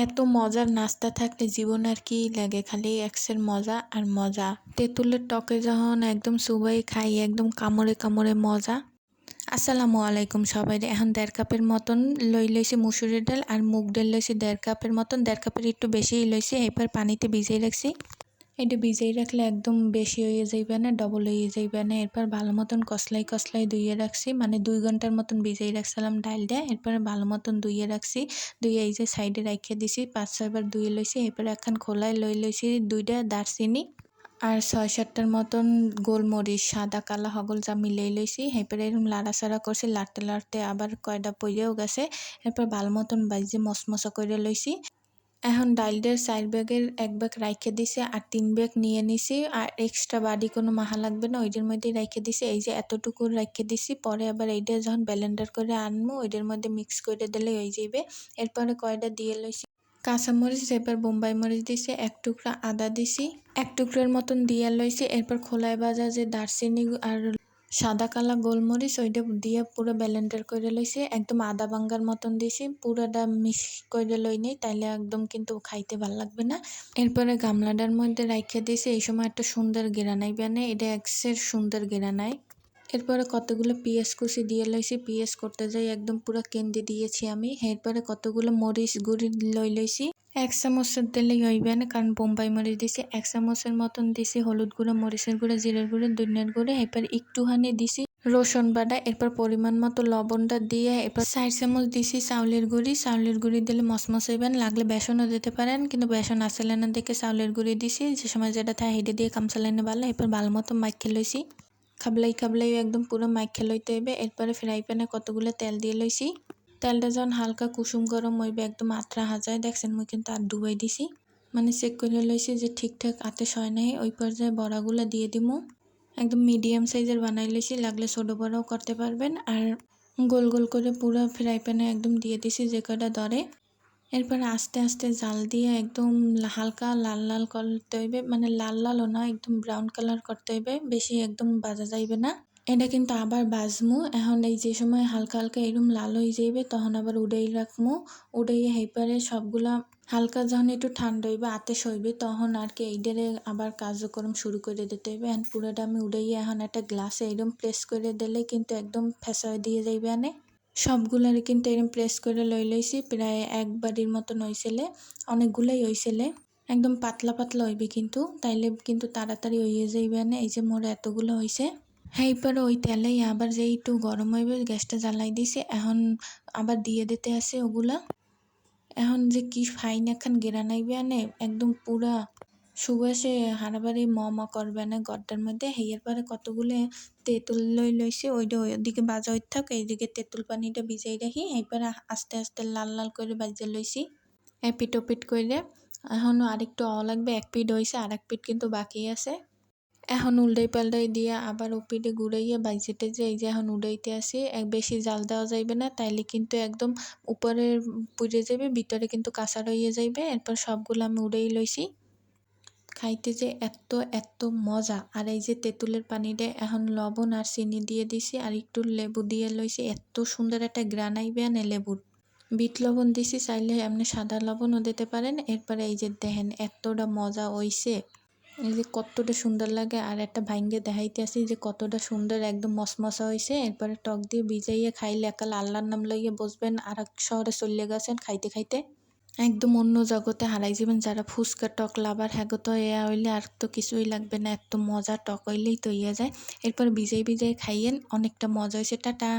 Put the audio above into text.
এত মজার নাস্তা থাকলে জীবন আর কি লাগে? খালি এক্সের মজা আর মজা। তেঁতুলের টকে যখন একদম সুবাই খাই, একদম কামড়ে কামড়ে মজা। আসসালামু আলাইকুম সবাই এখন দেড় কাপের মতন লই লইছি মুসুরির ডাল আর মুগ ডাল লইছি দেড় কাপের মতন। দেড় কাপের একটু বেশি লইছি, এবার পানিতে ভিজিয়ে রাখছি। এটা ভিজিয়ে রাখলে একদম বেশি হয়ে যাইবে না ডবল হয়ে যাইবে না। এরপর ভালো মতন কসলাই কসলাই ধুইয়ে রাখছি। মানে দুই ঘণ্টার মতন ভিজিয়ে রাখছিলাম ডাল দিয়ে এরপরে ভালো মতন ধুইয়ে রাখছি। ধুয়ে এই যে সাইডে রাখিয়ে দিছি। পাঁচ ছয়বার ধুয়ে লইছি। এরপরে এখন খোলায় লই লইছি দুইটা দারচিনি আর ছয় সাতটার মতন গোলমরিচ, সাদা, কালা, হগল যা মিলাই লইছি। এরপরে এরকম লাড়াচাড়া করছি। লাড়তে লাড়তে আবার কয়টা পইরেও গেছে। এরপর ভালো মতন বাজিয়ে মশমশা করে লইছি। এখন ডাইলদের চার ব্যাগের এক ব্যাগ রাইখে দিছে আর তিন ব্যাগ নিয়ে নিছি আর এক্সট্রা বাড়ি কোনো মাহা লাগবে না, ওইটার মধ্যে রাইখে দিছি। এই যে এতটুকু রাইখে দিছি, পরে আবার এইটা যখন ব্যালেন্ডার করে আনব ওইটার মধ্যে মিক্স করে দিলে হয়ে যাইবে। এরপরে কয়টা দিয়ে লইছি? কাঁচামরিচ এরপর বোম্বাই মরিচ দিছি, এক টুকরা আদা দিছি, এক টুকরার মতন দিয়ে লইছি। এরপর খোলায় বাজা যে দারচিনি আর সাদা, কালা গোলমরিচ ওইটা দিয়ে পুরো ব্যালেন্ডার করে লইছি, একদম আদা বাঙ্গার মতন দিছি পুরোটা মিক্স করে লই নেই তাইলে একদম কিন্তু খাইতে ভালো লাগবে না। এরপরে গামলাটার মধ্যে রাইখে দিয়েছি, এই সময় একটা সুন্দর গেরানাই বানে, এটা এক্সের সুন্দর গেরানাই। এরপরে কতগুলো পিঁয়াজ কুচি দিয়ে লইছি, পিঁয়াজ করতে যাই একদম পুরো কেন্দ্রে দিয়েছি আমি। এরপরে কতগুলো মরিচ গুঁড়ি লই লইছি। এক চামচের দিলেই হইবে না কারণ বোম্বাই মরিচ দিছি। এক চামচের মতন দিছি হলুদ গুঁড়ো, মরিচের গুঁড়ো, জিরের গুঁড়ো দুনিয়ার গুঁড়ো। এরপর একটুখানি দিছি রসুন বাটা, এরপর পরিমাণ মতো লবণটা দিয়ে এরপর চার চামচ দিছি চাউলের গুঁড়ি। চাউলের গুঁড়ি দিলে মসমস হইবেন, লাগলে বেসনও দিতে পারেন, কিন্তু বেসন আসলে না দেখে চাউলের গুঁড়ি দিছি। যে সময় যেটা থাকে হেঁটে দিয়ে কামচালাইনে ভালো এরপর ভালো মতো মাইকে লইছি। খাবলাই খাবলাই একদম পুরো মাইখা লইতে হইবে। এরপরে ফ্রাই প্যানে কতগুলো তেল দিয়ে লইছি? তেলটা যখন হালকা কুসুম গরম হইবে, একদম আত্রা হাজায়, দেখছেন মুই কিন্তু আর ডুবাই দিছি। মানে চেক করে লইছি যে ঠিকঠাক আতে সয় নাই, ওই পর্যায়ে বড়াগুলো দিয়ে দিমু। একদম মিডিয়াম সাইজের বানাই লইছি, লাগলে ছোটো বড়াও করতে পারবেন। আর গোল গোল করে পুরো ফ্রাই প্যানে একদম দিয়ে দিছি যে কটা দরে এরপর আস্তে আস্তে জাল দিয়ে একদম হালকা লাল লাল করতে হইবে। মানে লাল লালও না, একদম ব্রাউন কালার করতে হইবে। বেশি একদম বাজা যাইবে না। এটা কিন্তু আবার বাজমু। এখন এই যে সময় হালকা হালকা এরম লাল হয়ে যাইবে, তখন আবার উড়াই রাখমু। উড়াইয়ে হেপারে সবগুলা হালকা যখন একটু ঠান্ডা হইবে, আতে সইবে, তখন আর কি এইটারে আবার কার্যক্রম শুরু করে দিতে হইবে। এখন পুরোটা আমি উড়াইয়ে এখন একটা গ্লাসে এরম প্রেস করে দিলে কিন্তু একদম ফেসা দিয়ে যাইবে আনে। সবগুলারে কিন্তু এরম প্রেস করে লই লইছি, প্রায় এক বাড়ির মতন হইছিলে, অনেকগুলাই হইছিলে। একদম পাতলা পাতলা হইবে কিন্তু, তাইলে কিন্তু তাড়াতাড়ি হইয়ে যাইবে না এই যে মোর এতগুলো হইছে। হ্যাঁ ওই তেলেই আবার যে একটু গরম হইবে গ্যাসটা জ্বালাই দিছে, এখন আবার দিয়ে দিতে আছে ওগুলা এখন যে কি ফাইন এখন গেরানাইবে আনে, একদম পুরা সুবাসে হারাবারি ম ম করবে না গড্ডার মধ্যে হেয়ার পরে কতগুলো তেঁতুল লই লইছে ওইটা ওইদিকে বাজা হইতে থাক, এইদিকে তেঁতুল পানিটা ভিজাই রাখি এরপরে আস্তে আস্তে লাল লাল করে বাজিয়ে লইছি এপিট ওপিট করে এখনও আরেকটু অ লাগবে, এক পিঠ হয়েছে আর এক পিঠ কিন্তু বাকি আছে। এখন উল্টাই পাল্টাই দিয়ে আবার ওপিটে ঘুরাইয়া বাইজেটে যে এই যে এখন উড়াইতে আসি, এক বেশি জাল দেওয়া যাইবে না, তাইলে কিন্তু একদম উপরে পুড়ে যাবে ভিতরে কিন্তু কাঁচা রইয়ে যাইবে, এরপর সবগুলো আমি উড়াই লইছি। খাইতে যে এত এত মজা, আর এই যে তেঁতুলের পানিতে এখন লবণ আর চিনি দিয়ে দিছি, আর একটু লেবু দিয়ে লইছি এত সুন্দর একটা গ্রান আইবে না লেবুর। বিট লবণ দিছি, চাইলে আপনি সাদা লবণও দিতে পারেন, এরপরে এই যে দেখেন, এতটা মজা হইছে। এই যে কতটা সুন্দর লাগে, আর একটা ভাঙ্গে দেখাইতে আসি যে কতটা সুন্দর একদম মশমশা হয়েছে এরপরে টক দিয়ে ভিজাইয়ে খাইলে একাল আল্লাহর নাম লইয়ে বসবেন আর এক শহরে চলে গেছেন খাইতে খাইতে। একদম অন্য জগতে হারাই যাবেন যারা ফুচকা টক লাভার হ্যাঁ তো এয়া হইলে আর তো কিছুই লাগবে না, এত মজা টক হইলেই তো ইয়ে যায়। এরপর ভিজাই ভিজাই খাইয়েন, অনেকটা মজা হয়েছে টাটা।